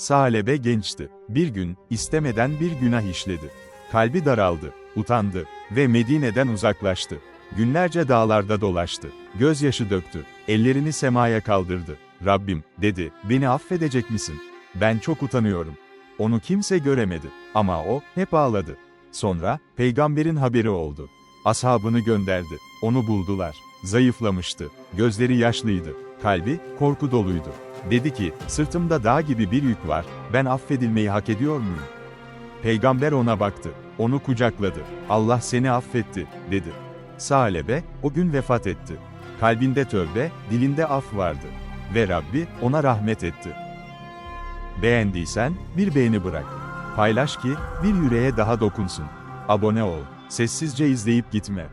Salebe gençti. Bir gün, istemeden bir günah işledi. Kalbi daraldı, utandı ve Medine'den uzaklaştı. Günlerce dağlarda dolaştı. Gözyaşı döktü. Ellerini semaya kaldırdı. Rabbim, dedi, beni affedecek misin? Ben çok utanıyorum. Onu kimse göremedi. Ama o, hep ağladı. Sonra, peygamberin haberi oldu. Ashabını gönderdi. Onu buldular. Zayıflamıştı. Gözleri yaşlıydı. Kalbi, korku doluydu. Dedi ki, sırtımda dağ gibi bir yük var, ben affedilmeyi hak ediyor muyum? Peygamber ona baktı. Onu kucakladı. Allah seni affetti, dedi. Salebe, o gün vefat etti. Kalbinde tövbe, dilinde af vardı. Ve Rabbi, ona rahmet etti. Beğendiysen, bir beğeni bırak. Paylaş ki, bir yüreğe daha dokunsun. Abone ol. Sessizce izleyip gitme.